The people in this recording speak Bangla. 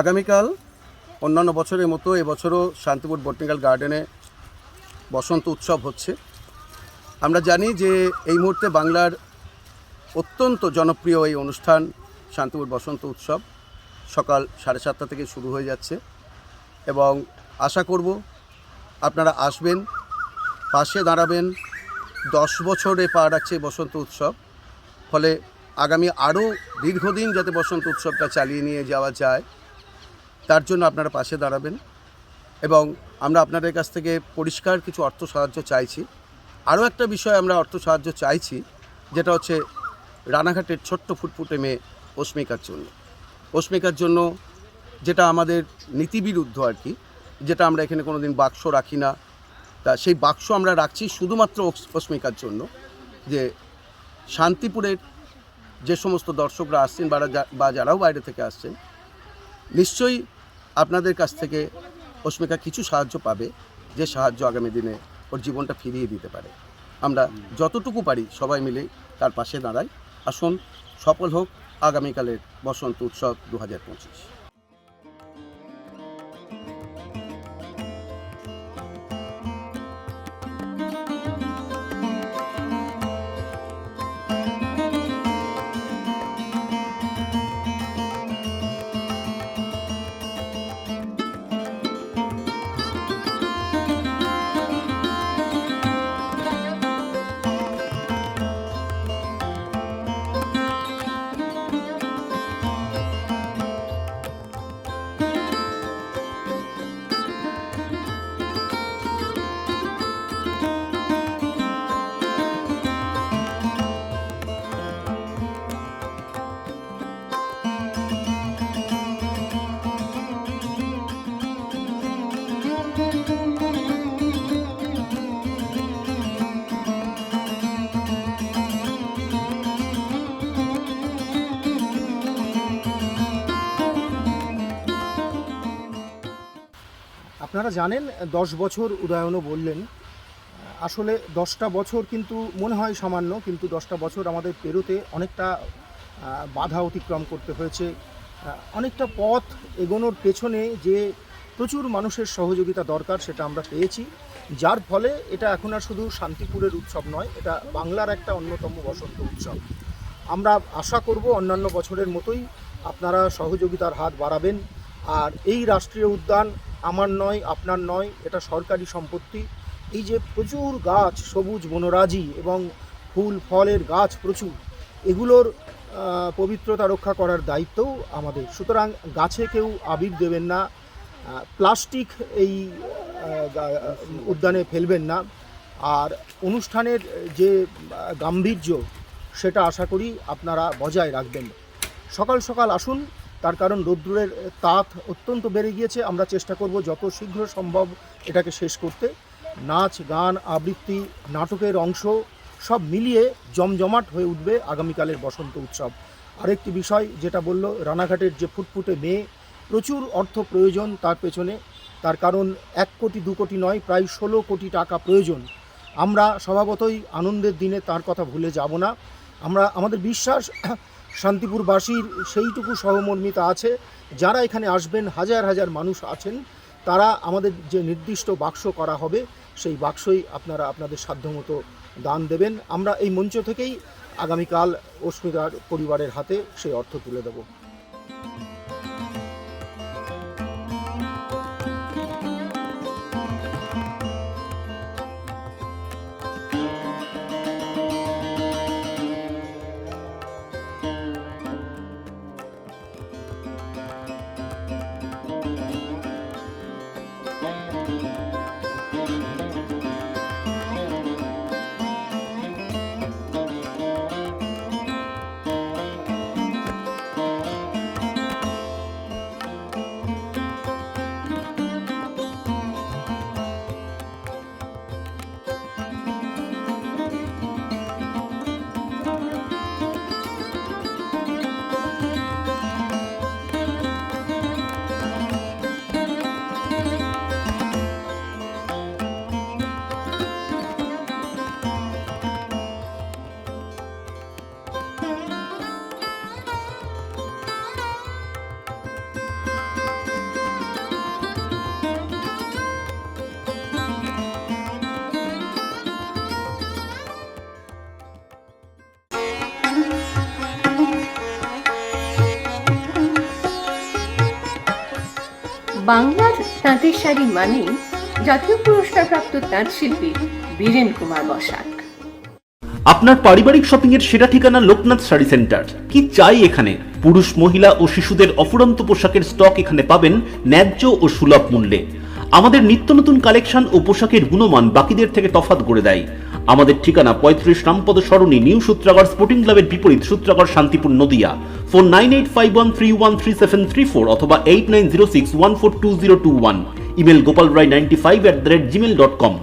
আগামীকাল, অন্যান্য বছরের মতো এবছরও শান্তিপুর বটনিক্যাল গার্ডেনে বসন্ত উৎসব হচ্ছে। আমরা জানি যে এই মুহূর্তে বাংলার অত্যন্ত জনপ্রিয় এই অনুষ্ঠান শান্তিপুর বসন্ত উৎসব সকাল সাড়ে সাতটা থেকে শুরু হয়ে যাচ্ছে এবং আশা করব আপনারা আসবেন, পাশে দাঁড়াবেন, দশ বছরে পা রাখছে বসন্ত উৎসব। ফলে আগামী আরও দীর্ঘদিন যাতে বসন্ত উৎসবটা চালিয়ে নিয়ে যাওয়া যায় তার জন্য আপনারা পাশে দাঁড়াবেন এবং আমরা আপনাদের কাছ থেকে পরিষ্কার কিছু অর্থ সাহায্য চাইছি। আরও একটা বিষয় আমরা অর্থ সাহায্য চাইছি, যেটা হচ্ছে রানাঘাটের ছোট্ট ফুটফুটে মেয়ে অস্মিকার জন্য। অস্মিকার জন্য যেটা আমাদের নীতিবিরুদ্ধ আর কি, যেটা আমরা এখানে কোনো দিন বাক্স রাখি না। তা সেই বাক্স আমরা রাখছি শুধুমাত্র অস- অস্মিকার জন্য, যে শান্তিপুরের যে সমস্ত দর্শকরা আসছেন বা যারাও বাইরে থেকে আসছেন, নিশ্চয়ই আপনাদের কাছ থেকে অস্মিকা কিছু সাহায্য পাবে যে সাহায্য আগামী দিনে ওর জীবনটা ফিরিয়ে দিতে পারে। আমরা যতটুকু পারি সবাই মিলে তার পাশে দাঁড়াই। আসুন, সফল হোক আগামীকালের বসন্ত উৎসব দু হাজার পঁচিশ। আপনারা জানেন, দশ বছর উদয়নও বললেন। আসলে দশটা বছর কিন্তু মনে হয় সামান্য, কিন্তু দশটা বছর আমাদের পেরোতে অনেকটা বাধা অতিক্রম করতে হয়েছে। অনেকটা পথ এগোনোর পেছনে যে প্রচুর মানুষের সহযোগিতা দরকার, সেটা আমরা পেয়েছি। যার ফলে এটা এখন আর শুধু শান্তিপুরের উৎসব নয়, এটা বাংলার একটা অন্যতম বসন্ত উৎসব। আমরা আশা করব অন্যান্য বছরের মতোই আপনারা সহযোগিতার হাত বাড়াবেন। আর এই রাষ্ট্রীয় উদ্যান আমার নয়, আপনার নয়, এটা সরকারি সম্পত্তি। এই যে প্রচুর গাছ, সবুজ বনরাজি এবং ফুল, ফলের গাছ প্রচুর, এগুলোর পবিত্রতা রক্ষা করার দায়িত্বও আমাদের। সুতরাং গাছে কেউ আবির দেবেন না প্লাস্টিক এই উদ্যানে ফেলবেন না। আর অনুষ্ঠানের যে গাম্ভীর্য, সেটা আশা করি আপনারা বজায় রাখবেন। সকাল সকাল আসুন তার কারণ রৌদ্রের তাপ অত্যন্ত বেড়ে গিয়েছে। আমরা চেষ্টা করব যত শীঘ্র সম্ভব এটাকে শেষ করতে। নাচ, গান, আবৃত্তি, নাটকের অংশ সব মিলিয়ে জমজমাট হয়ে উঠবে আগামীকালের বসন্ত উৎসব। আরেকটি বিষয় যেটা বলল রানাঘাটের যে ফুটফুটে মেয়ে, প্রচুর অর্থ প্রয়োজন তার পেছনে। তার কারণ এক কোটি, দু কোটি নয়, প্রায় ষোলো কোটি টাকা প্রয়োজন। আমরা স্বভাবতই আনন্দের দিনে তার কথা ভুলে যাব না। আমরা, আমাদের বিশ্বাস শান্তিপুরবাসীর সেইটুকু সহমর্মিতা আছে। যারা এখানে আসবেন, হাজার হাজার মানুষ আছেন, তারা আমাদের যে নির্দিষ্ট বাক্স করা হবে, সেই বাক্সই আপনারা আপনাদের সাধ্যমতো দান দেবেন। আমরা এই মঞ্চ থেকেই আগামীকাল অস্মিতার পরিবারের হাতে সেই অর্থ তুলে দেবো। বাংলার তাঁতের শাড়ি মানেই জাতীয় পুরস্কারপ্রাপ্ত তাঁত শিল্পী বীরেন কুমার বসাক। আপনার পারিবারিক শপিং এর সেরা ঠিকানা লোকনাথ শাড়ি সেন্টার। কি চাই এখানে? পুরুষ, মহিলা ও শিশুদের অফুরন্ত পোশাকের স্টক এখানে পাবেন ন্যায্য ও সুলভ মূল্যে। আমাদের নিত্য নতুন কালেকশন ও পোশাকের গুণমান বাকিদের থেকে তফাত করে দেয়। আমাদের ঠিকানা পঁয়ত্রিশ রামপদ সরণি, নিউ সূত্রাগড় স্পোর্টিং ক্লাবের বিপরীত Sutragarh Shantipur Nadia. Phone nine eight five one three one three seven three four অথবা eight nine zero six one four two zero two one email Gopal Roy ninety five at the rate Gmail dot com